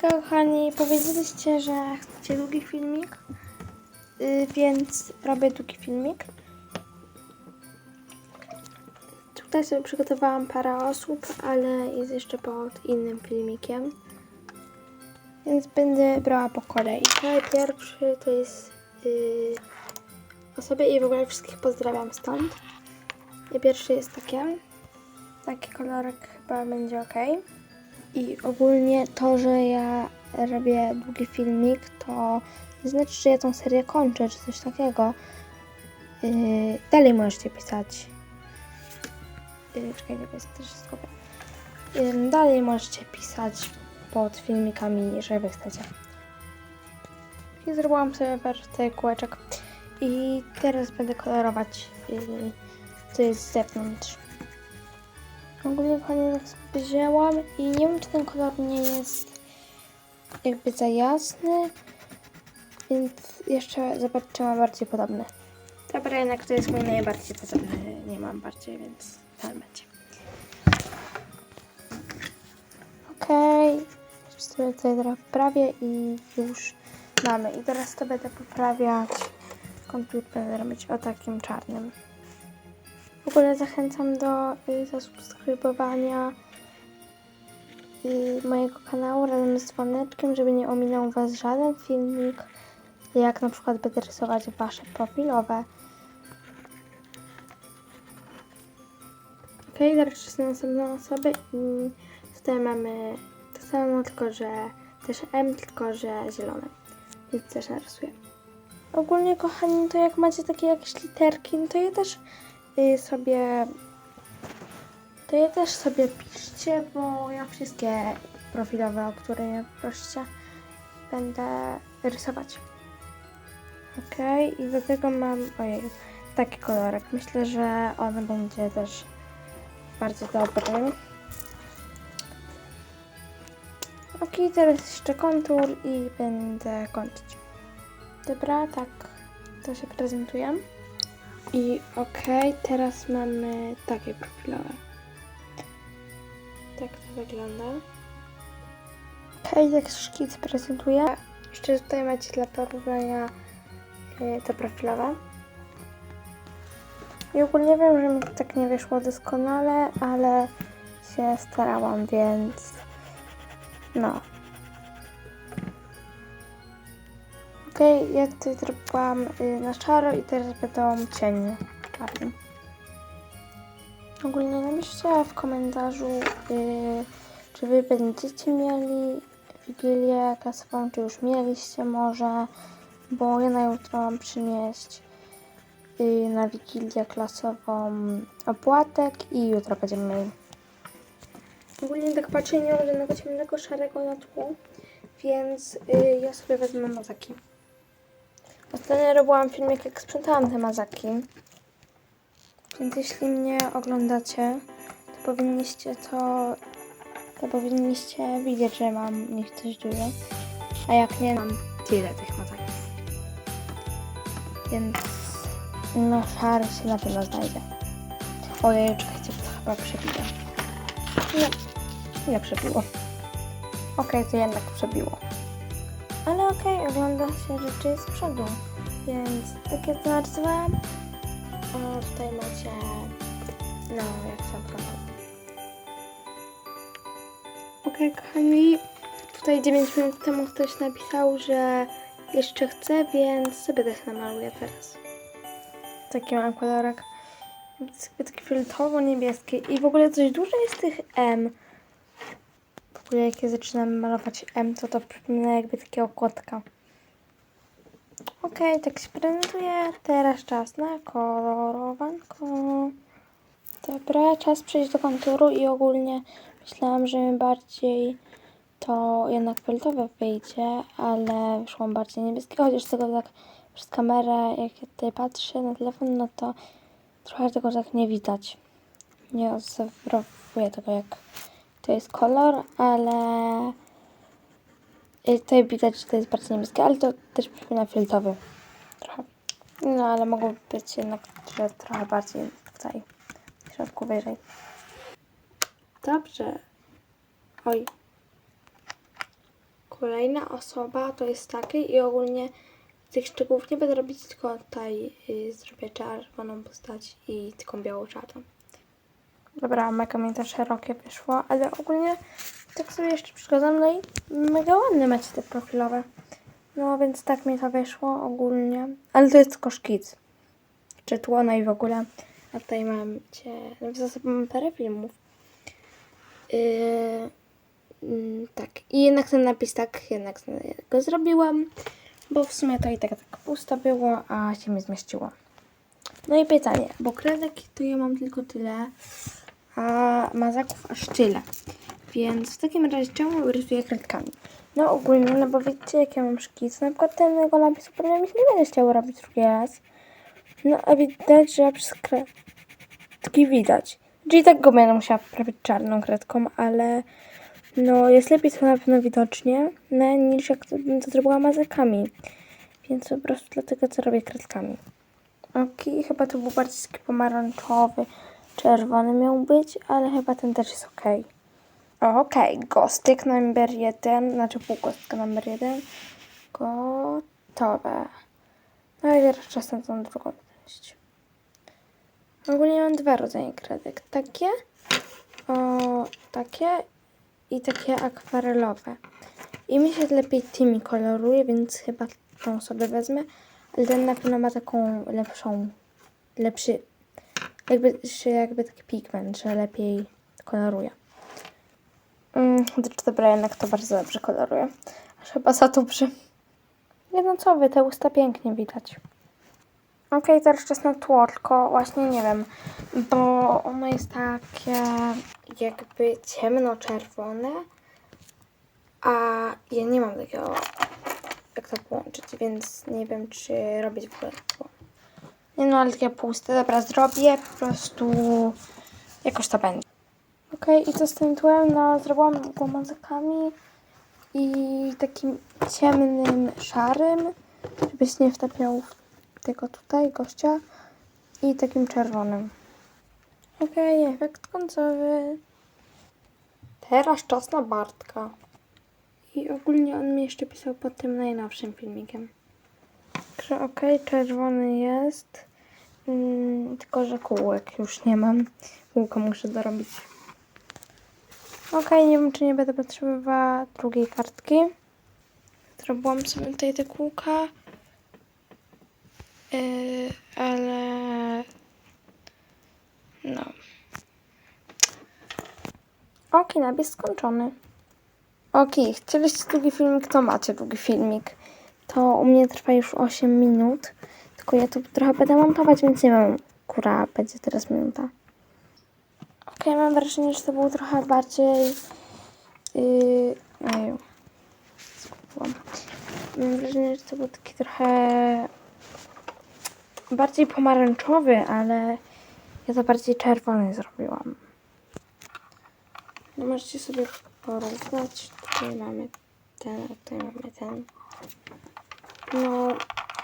Kochani, powiedzieliście, że chcecie długi filmik, yy, więc robię długi filmik. Tutaj sobie przygotowałam parę osób, ale jest jeszcze pod innym filmikiem. Więc będę brała po kolei. Pierwszy to jest yy, osoby i w ogóle wszystkich pozdrawiam stąd. I pierwszy jest takie. Taki kolorek chyba będzie ok. I ogólnie to, że ja robię długi filmik, to nie znaczy, że ja tą serię kończę, czy coś takiego. Yy, dalej możecie pisać. Yy, czekaj, jest też zgubię. Yy, dalej możecie pisać pod filmikami, że wy chcecie. I zrobiłam sobie warty kółeczek. I teraz będę kolorować, yy, co jest z zewnątrz. Ogólnie kochani tak wzięłam i nie wiem czy ten kolor nie jest jakby za jasny, więc jeszcze zobaczę czy ma bardziej podobny. Dobra, jednak to jest mój najbardziej podobny, nie mam bardziej, więc ten będzie. Okej, okay. sobie tutaj teraz poprawię i już mamy. I teraz to będę poprawiać, kontur będę robić o takim czarnym. W ogóle zachęcam do y, zasubskrybowania y, mojego kanału razem z dzwoneczkiem, żeby nie ominął Was żaden filmik, jak na przykład będę rysować Wasze profilowe. Ok, teraz na następną osobę i tutaj mamy to samo, tylko że też M, tylko że zielone. Więc też narysuję. Ogólnie kochani, to jak macie takie jakieś literki, no to je też sobie to je też sobie piszcie, bo ja wszystkie profilowe, o które prosicie, będę rysować. Ok, i do tego mam, ojej, taki kolorek. Myślę, że on będzie też bardzo dobry. Ok, teraz jeszcze kontur i będę kończyć. Dobra, tak to się prezentuje. I okej, teraz mamy takie profilowe. Tak to wygląda. Okej, tak szkic prezentuję. Jeszcze tutaj macie dla porównania yy, te profilowe. I ogólnie wiem, że mi to tak nie wyszło doskonale, ale się starałam, więc no. Okay, ja tutaj zrobiłam y, na szaro i teraz będą cienie czarnym. Ogólnie napiszcie w komentarzu, y, czy wy będziecie mieli Wigilię klasową, czy już mieliście może, bo ja na jutro mam przynieść y, na Wigilię klasową opłatek i jutro będziemy mieli. Ogólnie tak patrzę, nie mam żadnego ciemnego, szarego na więc y, ja sobie wezmę mazaki. Ostatnio robiłam filmik, jak sprzątałam te mazaki. Więc jeśli mnie oglądacie, to powinniście to, to powinniście widzieć, że mam nich coś dużo. A jak nie, mam tyle tych mazaków. Więc no szary się na pewno znajdzie. Ojej, czekajcie, to chyba przebiło. Nie, nie przebiło. Okej, to jednak przebiło. Ale okej, okay, ogląda się rzeczy z przodu. Więc tak to narysowałam, o, tutaj macie, no, jak sam profil. Okej, okay, kochani, tutaj 9 minut temu ktoś napisał, że jeszcze chce, więc sobie też namaluję teraz. Taki mam kolorek. Taki fioletowo-niebieski. I w ogóle coś dużo jest tych M. W ogóle jak ja zaczynam malować M, to to przypomina jakby takiego kotka. Okay, tak się prezentuje. Teraz czas na kolorowanko. Dobra, czas przejść do konturu i ogólnie myślałam, że mi bardziej to jednak fioletowe wyjdzie, ale wyszłam bardziej niebieskie, chociaż tego tak przez kamerę, jak ja tutaj patrzę na telefon, no to trochę tego tak nie widać. Nie odwzorowuję tego, jak to jest kolor, ale tutaj widać, że to jest bardzo niebieskie, ale to też przypomina fioletowy trochę. No, ale mogą być jednak że trochę bardziej tutaj w środku wyżej. Dobrze. Oj. kolejna osoba to jest taki i ogólnie tych szczegółów nie będę robić, tylko tutaj y, zrobię czerwoną postać i taką białą czarną. Dobra, mega mi to szerokie wyszło, ale ogólnie tak sobie jeszcze przykładam, no i mega ładne macie te profilowe. No więc tak mi to wyszło ogólnie, ale to jest tylko szkic. Czy tło, no i w ogóle. A tutaj mam cię, no w zasadzie mam parę filmów. Yy, mm, tak, i jednak ten napis tak, jednak go zrobiłam, bo w sumie to i tak tak pusto było, a się mi zmieściło. No i pytanie, bo kredek to ja mam tylko tyle, a mazaków aż tyle. Więc w takim razie czemu rysuję kredkami? No ogólnie, no bo wiecie jak ja mam szkic, na przykład tego napisu pewnie mi się nie będę chciała robić drugi raz. No a widać, że przez kredki widać. Czyli tak go będę musiała poprawić czarną kredką, ale no jest lepiej to na pewno widocznie, no, niż jak to, to zrobiła mazakami. Więc po prostu dlatego co robię kredkami. Okej, chyba to był bardziej taki pomarańczowy, czerwony miał być, ale chyba ten też jest okej. Okej, gostek numer jeden, znaczy półkostka numer jeden. Gotowe. No i teraz czas na tą drugą część. Ogólnie mam dwa rodzaje kredek. Takie, o, takie i takie akwarelowe. I mi się lepiej tymi koloruje, więc chyba tą sobie wezmę. Ale ten na pewno ma taką lepszą, lepszy, jakby, że jakby taki pigment, że lepiej koloruje. Mm, dobra, jednak to bardzo dobrze koloruje. Aż chyba za dobrze. Nie no co wy, te usta pięknie widać. Okej, teraz czas na tło, tylko właśnie nie wiem, bo ono jest takie jakby ciemno-czerwone, a ja nie mam takiego, jak to połączyć, więc nie wiem, czy robić w ogóle tło. Nie no, ale takie puste, dobra, zrobię, po prostu jakoś to będzie. Okej, i co z tym tłem? No, zrobiłam go mazakami i takim ciemnym, szarym, żebyś nie wtapiał tego tutaj gościa i takim czerwonym. Okej, efekt końcowy. Teraz czas na Bartka. I ogólnie on mi jeszcze pisał pod tym najnowszym filmikiem. Także okej, czerwony jest. Mm, tylko, że kółek już nie mam. Kółko muszę dorobić. Okej, nie wiem, czy nie będę potrzebowała drugiej kartki. Zrobiłam sobie tutaj te kółka. Yy, ale... No. Okej, napis skończony. Okej, chcieliście długi filmik, to macie długi filmik. To u mnie trwa już 8 minut. Tylko ja tu trochę będę montować, więc nie wiem, która będzie teraz minuta. Okej, mam wrażenie, że to był trochę bardziej... Yy. Mam wrażenie, że to był taki trochę... Bardziej pomarańczowy, ale ja to bardziej czerwony zrobiłam. No możecie sobie porównać. Tutaj mamy ten, tutaj mamy ten. No,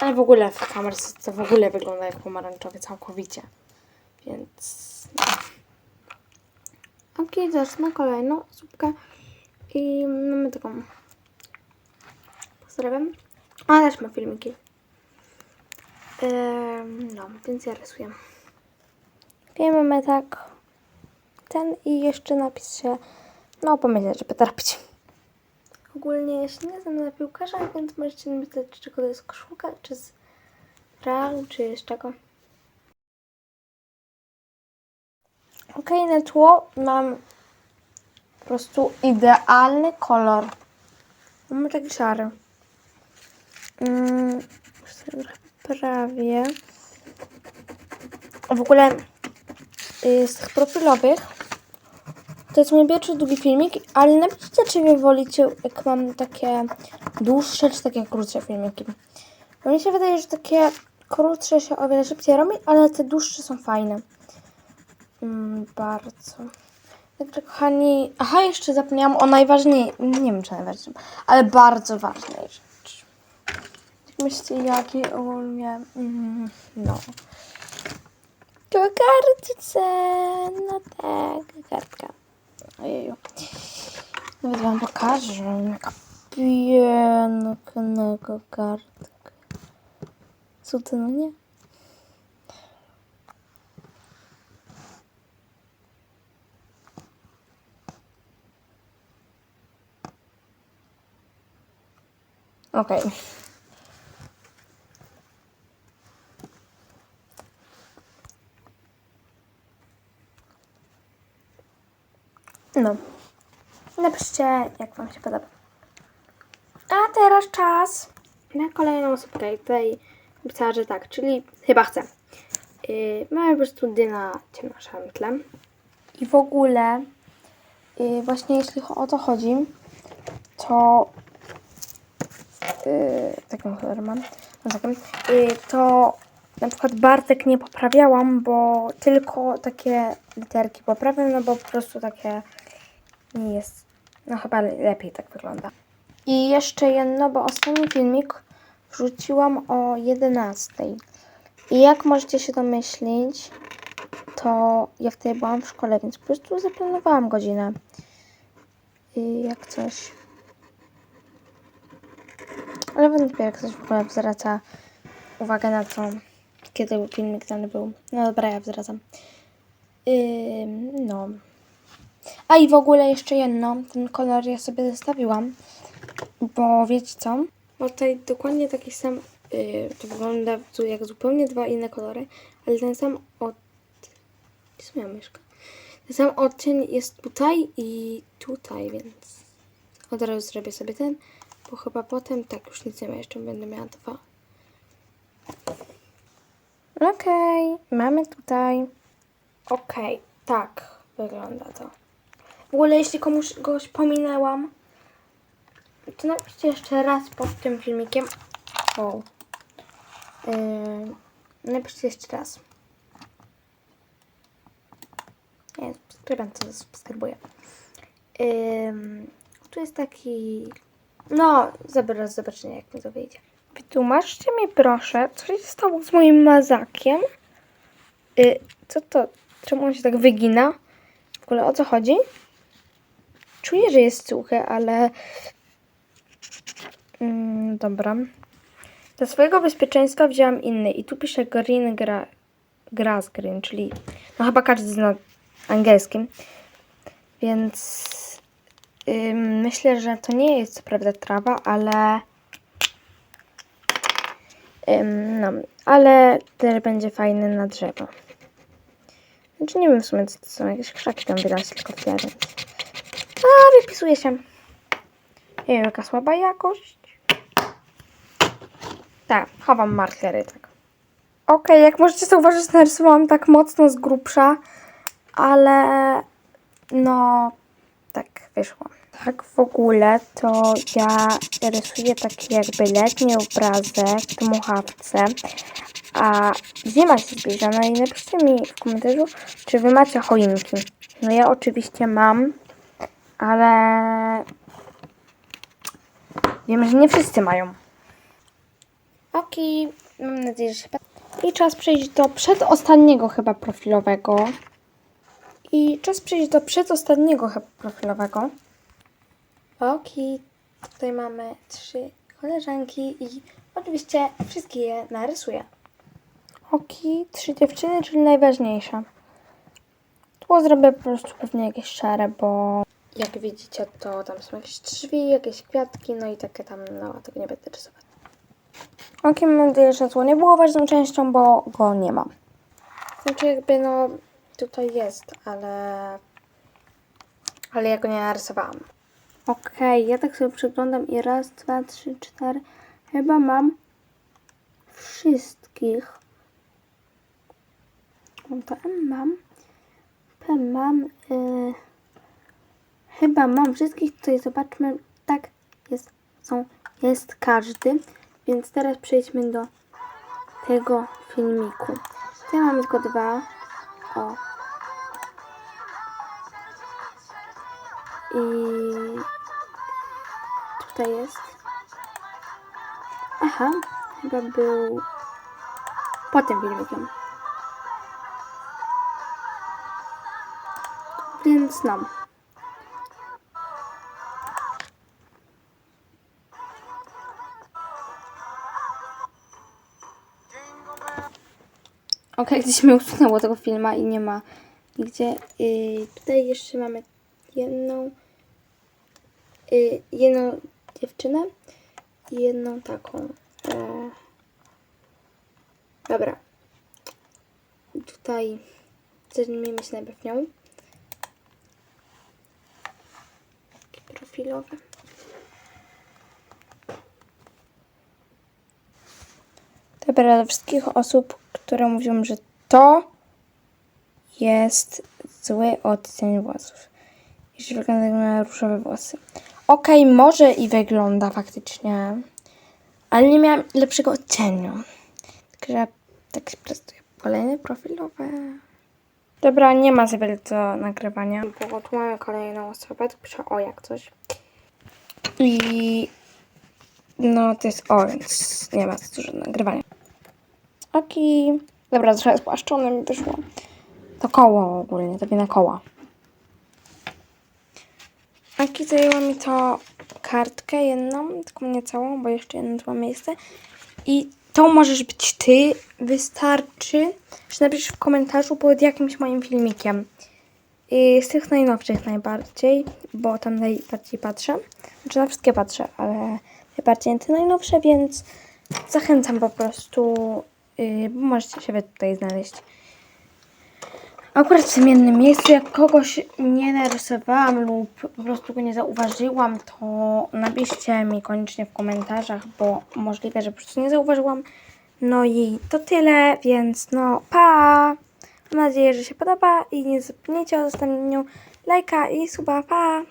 ale w ogóle w kamerce to w ogóle wygląda jak pomarańczowy całkowicie. Więc... No. Okej, teraz na kolejną słupkę i mamy taką. Pozdrawiam. A też ma filmiki. No, więc ja rysuję. Okej, mamy tak ten i jeszcze napis się, no pomyśleć, żeby to robić. Ogólnie ja się nie znam na piłkarzach, więc możecie z czego to jest koszulka, czy z Realu, czy z czego. Okej, na tło mam po prostu idealny kolor. Mamy taki szary. Mm, prawie. W ogóle y, z tych profilowych to jest mój pierwszy długi filmik, ale napiszcie, czy wy wolicie, jak mam takie dłuższe, czy takie krótsze filmiki. Bo mi się wydaje, że takie krótsze się o wiele szybciej robi, ale te dłuższe są fajne. Mm, bardzo. Także kochani, aha, jeszcze zapomniałam o najważniej, nie wiem czy najważniejszym, ale bardzo ważnej rzeczy. Jak myślicie, jakiej ogólnie, mm, no. To kartce, no tak, kartka. Ojeju. Nawet wam pokażę, jaka pięknego kartkę. Co ty, no No. Napiszcie, jak Wam się podoba. A teraz czas na kolejną osobkę. I tutaj napisała, że tak, czyli chyba chcę. Yy, mamy po prostu dyna ciemnoszarym tle. I w ogóle, yy, właśnie jeśli o to chodzi, to yy, taką kolor mam, yy, to na przykład Bartek nie poprawiałam, bo tylko takie literki poprawiam, no bo po prostu takie nie jest, no chyba lepiej tak wygląda. I jeszcze jedno, bo ostatni filmik wrzuciłam o 11. I jak możecie się domyślić, to ja wtedy byłam w szkole, więc po prostu zaplanowałam godzinę. I jak coś. Ale wątpię, jak ktoś w ogóle zwraca uwagę na to, kiedy filmik dany był. No dobra, ja zwracam. Ym, no. A i w ogóle jeszcze jedno, ten kolor ja sobie zostawiłam, bo wiecie co? Bo tutaj dokładnie taki sam, yy, to wygląda jak zupełnie dwa inne kolory, ale ten sam od... Gdzie jest moja myszka? Ten sam odcień jest tutaj i tutaj, więc od razu zrobię sobie ten, bo chyba potem, tak, już nic nie ma, jeszcze będę miała dwa. Okej, mamy tutaj. Okej, tak wygląda to. W ogóle jeśli komuś goś pominęłam, to napiszcie jeszcze raz pod tym filmikiem. O. Yy, napiszcie jeszcze raz. Nie, subskrybent to subskrybuję. Yy, tu jest taki... No, zaraz zobaczymy jak mi to wyjdzie. Wytłumaczcie mi proszę, co się stało z moim mazakiem? Yy, co to? Czemu on się tak wygina? W ogóle o co chodzi? Czuję, że jest suchy, ale. Mm, dobra. Dla swojego bezpieczeństwa wzięłam inny i tu piszę green gra, grass green, czyli no chyba każdy zna angielskim. Więc myślę, że to nie jest co prawda trawa, ale no, ale też będzie fajny na drzewo. Znaczy nie wiem w sumie, co to są jakieś krzaki tam widać, tylko więc... A, wypisuje się. Nie wiem, jaka słaba jakość. Tak, chowam markery, tak. Okej, jak możecie zauważyć, narysowałam tak mocno z grubsza, ale no, tak wyszło. Tak w ogóle to ja rysuję taki jakby letni obrazek w dmuchawce, a zima się zbliża. No i napiszcie mi w komentarzu, czy wy macie choinki. No ja oczywiście mam, ale wiem, że nie wszyscy mają. Okej, mam nadzieję, że się... I czas przejść do przedostatniego chyba profilowego. I czas przejść do przedostatniego chyba profilowego. Okej, tutaj mamy trzy koleżanki i oczywiście wszystkie je narysuję. Okej, trzy dziewczyny, czyli najważniejsze. Tło zrobię po prostu pewnie jakieś szare, bo jak widzicie, to tam są jakieś drzwi, jakieś kwiatki, no i takie tam, no tego nie będę rysować. Okej, mam nadzieję, że zło nie było ważną częścią, bo go nie mam. Znaczy jakby no tutaj jest, ale ale ja go nie narysowałam. Okej, ja tak sobie przyglądam i raz, dwa, trzy, cztery. Chyba mam wszystkich. Mam to M mam. P mam. y, chyba mam wszystkich. Tutaj zobaczmy. Tak, jest, są, jest każdy. Więc teraz przejdźmy do tego filmiku. Tutaj mamy tylko dwa. O. I tutaj jest. Aha, chyba był po tym filmikiem. Więc no. Okej, gdzieś mi usunęło tego filma i nie ma nigdzie. Yy, tutaj jeszcze mamy jedną, yy, jedną dziewczynę i jedną taką. Dobra. Tutaj zajmijmy się najpierw nią. Profilowe. Dobra, dla wszystkich osób, które mówią, że to jest zły odcień włosów. Jeśli wygląda jak na różowe włosy. Okej, może i wygląda faktycznie, ale nie miałam lepszego odcieniu. Także tak się prezentuję. Kolejne profilowe. Dobra, nie ma za wiele do nagrywania. Bo tu mamy kolejną osobę, to piszę o jak coś. I no to jest o, więc nie ma za dużo nagrywania. Oki. Dobra, trochę spłaszczone mi wyszło. To koło ogólnie, to na koła. Aki zajęła mi to kartkę jedną, tylko nie całą, bo jeszcze jedno ma miejsce. I to możesz być ty. Wystarczy, że napisz w komentarzu pod jakimś moim filmikiem. I z tych najnowszych najbardziej, bo tam najbardziej patrzę. Znaczy na wszystkie patrzę, ale najbardziej na te najnowsze, więc zachęcam po prostu, yy, możecie wy tutaj znaleźć. Akurat w tym jednym miejscu, jak kogoś nie narysowałam lub po prostu go nie zauważyłam, to napiszcie mi koniecznie w komentarzach, bo możliwe, że po prostu nie zauważyłam. No i to tyle, więc no pa! Mam nadzieję, że się podoba i nie zapomnijcie o zostawieniu lajka i suba, pa!